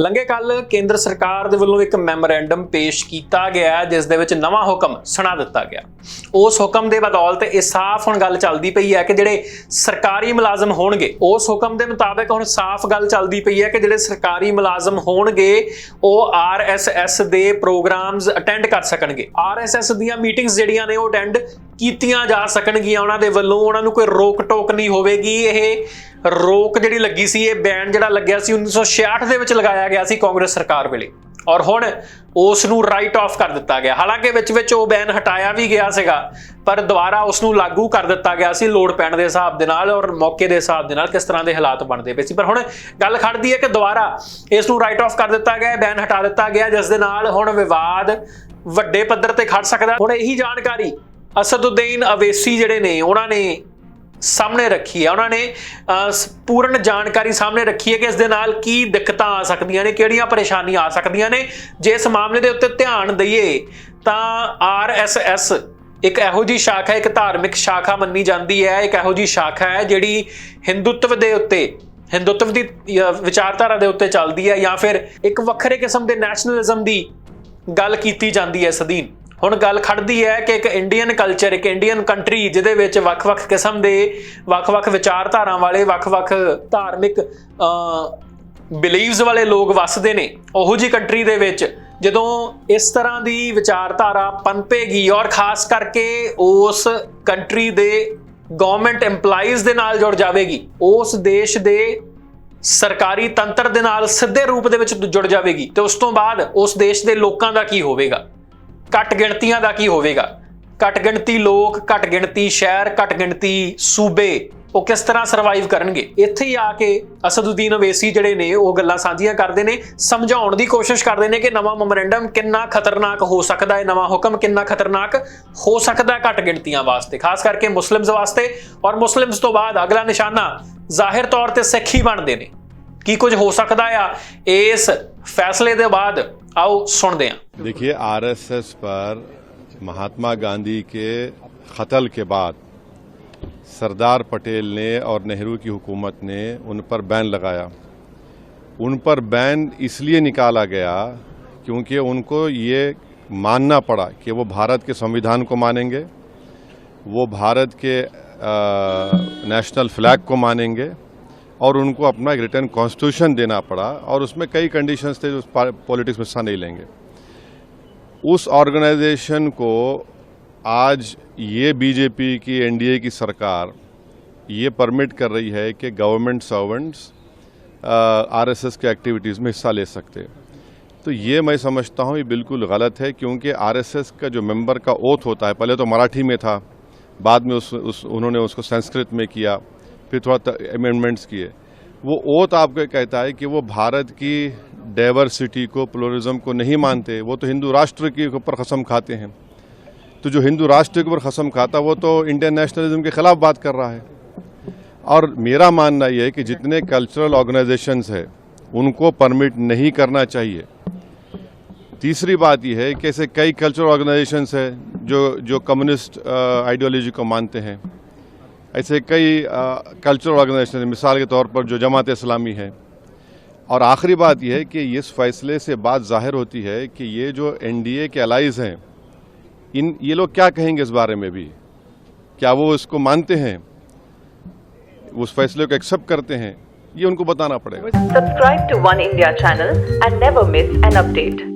ਲੰਘੇ ਕੱਲ ਕੇਂਦਰ ਸਰਕਾਰ ਦੇ ਵੱਲੋਂ ਇੱਕ ਮੈਮੋਰੈਂਡਮ ਪੇਸ਼ ਕੀਤਾ ਗਿਆ ਜਿਸ ਦੇ ਵਿੱਚ ਨਵਾਂ ਹੁਕਮ ਸੁਣਾ ਦਿੱਤਾ ਗਿਆ। ਉਸ ਹੁਕਮ ਦੇ ਬਦੌਲਤ ਇਹ ਸਾਫ਼ ਹੁਣ ਗੱਲ ਚੱਲਦੀ ਪਈ ਹੈ ਕਿ ਜਿਹੜੇ ਸਰਕਾਰੀ ਮੁਲਾਜ਼ਮ ਹੋਣਗੇ, ਉਸ ਹੁਕਮ ਦੇ ਮੁਤਾਬਕ ਹੁਣ ਸਾਫ਼ ਗੱਲ ਚੱਲਦੀ ਪਈ ਹੈ ਕਿ ਜਿਹੜੇ ਸਰਕਾਰੀ ਮੁਲਾਜ਼ਮ ਹੋਣਗੇ, ਉਹ ਆਰਐਸਐਸ ਦੇ ਪ੍ਰੋਗਰਾਮਸ ਅਟੈਂਡ ਕਰ ਸਕਣਗੇ। ਆਰਐਸਐਸ ਦੀਆਂ ਮੀਟਿੰਗਸ ਜਿਹੜੀਆਂ ਨੇ, ਉਹ ਅਟੈਂਡ ਕੀਤੀਆਂ ਜਾ ਸਕਣਗੀਆਂ ਉਹਨਾਂ ਦੇ ਵੱਲੋਂ, ਉਹਨਾਂ ਨੂੰ ਕੋਈ ਰੋਕ ਟੋਕ ਨਹੀਂ ਹੋਵੇਗੀ। ਇਹ ਰੋਕ ਜਿਹੜੀ ਲੱਗੀ ਸੀ, ਇਹ ਬੈਨ ਜਿਹੜਾ ਲੱਗਿਆ ਸੀ 1966 ਦੇ ਵਿੱਚ ਲਗਾਇਆ ਗਿਆ ਸੀ ਕਾਂਗਰਸ ਸਰਕਾਰ ਵੇਲੇ। ਔਰ ਹੁਣ ਉਸ ਨੂੰ ਰਾਈਟ ਆਫ ਕਰ ਦਿੱਤਾ ਗਿਆ। ਹਾਲਾਂਕਿ ਵਿੱਚ ਵਿੱਚ ਉਹ ਬੈਨ ਹਟਾਇਆ ਵੀ ਗਿਆ ਸੀਗਾ, ਪਰ ਦੁਬਾਰਾ ਉਸ ਨੂੰ ਲਾਗੂ ਕਰ ਦਿੱਤਾ ਗਿਆ ਸੀ ਲੋੜ ਪੈਣ ਦੇ ਹਿਸਾਬ ਦੇ ਨਾਲ ਔਰ ਮੌਕੇ ਦੇ ਹਿਸਾਬ ਦੇ ਨਾਲ ਕਿਸ ਤਰ੍ਹਾਂ ਦੇ ਹਾਲਾਤ ਬਣਦੇ ਪਏ ਸੀ। ਪਰ ਹੁਣ ਗੱਲ ਖੜਦੀ ਹੈ ਕਿ ਦੁਬਾਰਾ ਇਸ ਨੂੰ ਰਾਈਟ ਆਫ ਕਰ ਦਿੱਤਾ ਗਿਆ, ਬੈਨ ਹਟਾ ਦਿੱਤਾ ਗਿਆ, ਜਿਸ ਦੇ ਨਾਲ ਹੁਣ ਵਿਵਾਦ ਵੱਡੇ ਪੱਧਰ ਤੇ ਖੜ ਸਕਦਾ। ਹੁਣ ਇਹੀ ਜਾਣਕਾਰੀ ਅਸਦੁੱਦੀਨ ਅਵੇਸੀ ਜਿਹੜੇ ਨੇ, ਉਹਨਾਂ ਨੇ ਸਾਹਮਣੇ ਰੱਖੀ ਹੈ ਉਹਨਾਂ ਨੇ ਸ- ਪੂਰਨ ਜਾਣਕਾਰੀ ਸਾਹਮਣੇ ਰੱਖੀ ਹੈ ਕਿ ਇਸ ਦੇ ਨਾਲ ਕੀ ਦਿੱਕਤਾਂ ਆ ਸਕਦੀਆਂ ਨੇ, ਕਿਹੜੀਆਂ ਪਰੇਸ਼ਾਨੀਆਂ ਆ ਸਕਦੀਆਂ ਨੇ। ਜੇ ਇਸ ਮਾਮਲੇ ਦੇ ਉੱਤੇ ਧਿਆਨ ਦਈਏ, ਤਾਂ ਆਰਐਸਐਸ ਇੱਕ ਇਹੋ ਜੀ ਸ਼ਾਖਾ, ਇੱਕ ਧਾਰਮਿਕ ਸ਼ਾਖਾ ਮੰਨੀ ਜਾਂਦੀ ਹੈ। ਇੱਕ ਇਹੋ ਜੀ ਸ਼ਾਖਾ ਹੈ ਜਿਹੜੀ ਹਿੰਦੂਤਵ ਦੇ ਉੱਤੇ, ਹਿੰਦੂਤਵ ਦੀ ਵਿਚਾਰਧਾਰਾ ਦੇ ਉੱਤੇ ਚੱਲਦੀ ਹੈ ਜਾਂ ਫਿਰ ਇੱਕ ਵੱਖਰੇ ਕਿਸਮ ਦੇ ਨੈਸ਼ਨਲਿਜ਼ਮ ਦੀ ਗੱਲ ਕੀਤੀ ਜਾਂਦੀ ਹੈ ਸਦੀਨ ਹੁਣ ਗੱਲ ਖੜਦੀ ਹੈ ਕਿ ਇੱਕ ਇੰਡੀਅਨ ਕਲਚਰ ਇੱਕ ਇੰਡੀਅਨ ਕੰਟਰੀ ਜਿਹਦੇ ਵਿੱਚ ਵੱਖ-ਵੱਖ ਕਿਸਮ ਦੇ, ਵੱਖ-ਵੱਖ ਵਿਚਾਰਧਾਰਾ ਵਾਲੇ, ਵੱਖ-ਵੱਖ ਧਾਰਮਿਕ ਬਿਲੀਵਸ ਵਾਲੇ ਲੋਕ ਵੱਸਦੇ ਨੇ ਉਹੋ ਜੀ ਕੰਟਰੀ ਦੇ ਵਿੱਚ। ਜਦੋਂ ਇਸ ਤਰ੍ਹਾਂ ਦੀ ਵਿਚਾਰਧਾਰਾ ਪਨਪੇਗੀ ਔਰ ਖਾਸ ਕਰਕੇ ਉਸ ਕੰਟਰੀ ਦੇ ਗਵਰਨਮੈਂਟ EMPLOYEES ਦੇ ਨਾਲ ਜੁੜ ਜਾਵੇਗੀ, ਉਸ ਦੇਸ਼ ਦੇ ਸਰਕਾਰੀ ਤੰਤਰ ਦੇ ਨਾਲ ਸਿੱਧੇ ਰੂਪ ਦੇ ਵਿੱਚ ਜੁੜ ਜਾਵੇਗੀ, ਤੇ ਉਸ ਤੋਂ ਬਾਅਦ ਉਸ ਦੇਸ਼ ਦੇ ਲੋਕਾਂ ਦਾ ਕੀ ਹੋਵੇਗਾ? ਘੱਟ ਗਿਣਤੀਆਂ ਦਾ ਕੀ ਹੋਵੇਗਾ? ਘੱਟ ਗਿਣਤੀ ਲੋਕ, ਘੱਟ ਗਿਣਤੀ ਸ਼ਹਿਰ, ਘੱਟ ਗਿਣਤੀ ਸੂਬੇ, ਉਹ ਕਿਸ ਤਰ੍ਹਾਂ ਸਰਵਾਈਵ ਕਰਨਗੇ? ਇੱਥੇ ਹੀ ਆ ਕੇ ਅਸਦੁਦੀਨ ਅਵੇਸੀ ਜਿਹੜੇ ਨੇ, ਉਹ ਗੱਲਾਂ ਸਾਂਝੀਆਂ ਕਰਦੇ ਨੇ, ਸਮਝਾਉਣ ਦੀ ਕੋਸ਼ਿਸ਼ ਕਰਦੇ ਨੇ ਕਿ ਨਵਾਂ ਮੈਮੋਰੈਂਡਮ ਕਿੰਨਾ ਖਤਰਨਾਕ ਹੋ ਸਕਦਾ ਹੈ, ਨਵਾਂ ਹੁਕਮ ਕਿੰਨਾ ਖਤਰਨਾਕ ਹੋ ਸਕਦਾ ਹੈ ਘੱਟ ਗਿਣਤੀਆਂ ਵਾਸਤੇ, ਖਾਸ ਕਰਕੇ ਮੁਸਲਿਮਸ ਵਾਸਤੇ। ਔਰ ਮੁਸਲਿਮਸ ਤੋਂ ਬਾਅਦ ਅਗਲਾ ਨਿਸ਼ਾਨਾ ਜ਼ਾਹਿਰ ਤੌਰ ਤੇ ਸਿੱਖ ਹੀ ਬਣਦੇ ਨੇ। ਕੀ ਕੁਝ ਹੋ ਸਕਦਾ ਆ ਇਸ ਫੈਸਲੇ ਦੇ ਬਾਅਦ ਆਓ ਸੁਣਦੇ ਹਾਂ देखिए आरएसएस पर महात्मा गांधी के कत्ल के बाद सरदार पटेल ने और नेहरू की हुकूमत ने उन पर बैन लगाया उन पर बैन इसलिए निकाला गया क्योंकि उनको ये मानना पड़ा कि वो भारत के संविधान को मानेंगे वो भारत के अ, नेशनल फ्लैग को मानेंगे और उनको अपना एक रिटर्न कॉन्स्टिट्यूशन देना पड़ा और उसमें कई कंडीशंस थे जो पॉलिटिक्स में हिस्सा नहीं लेंगे। उस ऑर्गेनाइजेशन को आज ये बीजेपी की एनडीए की सरकार ये परमिट कर रही है कि गवर्नमेंट सर्वेंट्स आरएसएस के एक्टिविटीज़ में हिस्सा ले सकते। हैं तो ये मैं समझता हूँ ये बिल्कुल गलत है क्योंकि आरएसएस का जो मेंबर का ओथ होता है पहले तो मराठी में था बाद में उस, उस उन्होंने उसको संस्कृत में किया। फिर थोड़ा अमेंडमेंट्स किए। वो ओत आपको कहता है कि वो भारत की डाइवर्सिटी को प्लोरिज्म को नहीं मानते। वो तो हिंदू राष्ट्र के ऊपर कसम खाते हैं। तो जो हिंदू राष्ट्र के ऊपर कसम खाता, वो तो इंडियन नेशनलिज्म के खिलाफ बात कर रहा है। और मेरा मानना यह है कि जितने कल्चरल ऑर्गेनाइजेशंस है, उनको परमिट नहीं करना चाहिए। तीसरी बात यह है कि ऐसे कई कल्चरल ऑर्गेनाइजेशंस है जो जो कम्युनिस्ट आइडियोलॉजी को मानते हैं। ऐसे कई कल्चरल ऑर्गेनाइजेशन मिसाल के तौर पर जो जमात इस्लामी है। और आखिरी बात यह है कि इस फैसले से बात ज़ाहिर होती है कि ये जो एनडीए के अलाइज हैं, इन, ये लोग क्या कहेंगे इस बारे में भी? क्या वो इसको मानते हैं? उस फैसले को एक्सेप्ट करते हैं? ये उनको बताना पड़ेगा। Subscribe to One India channel and never miss an update.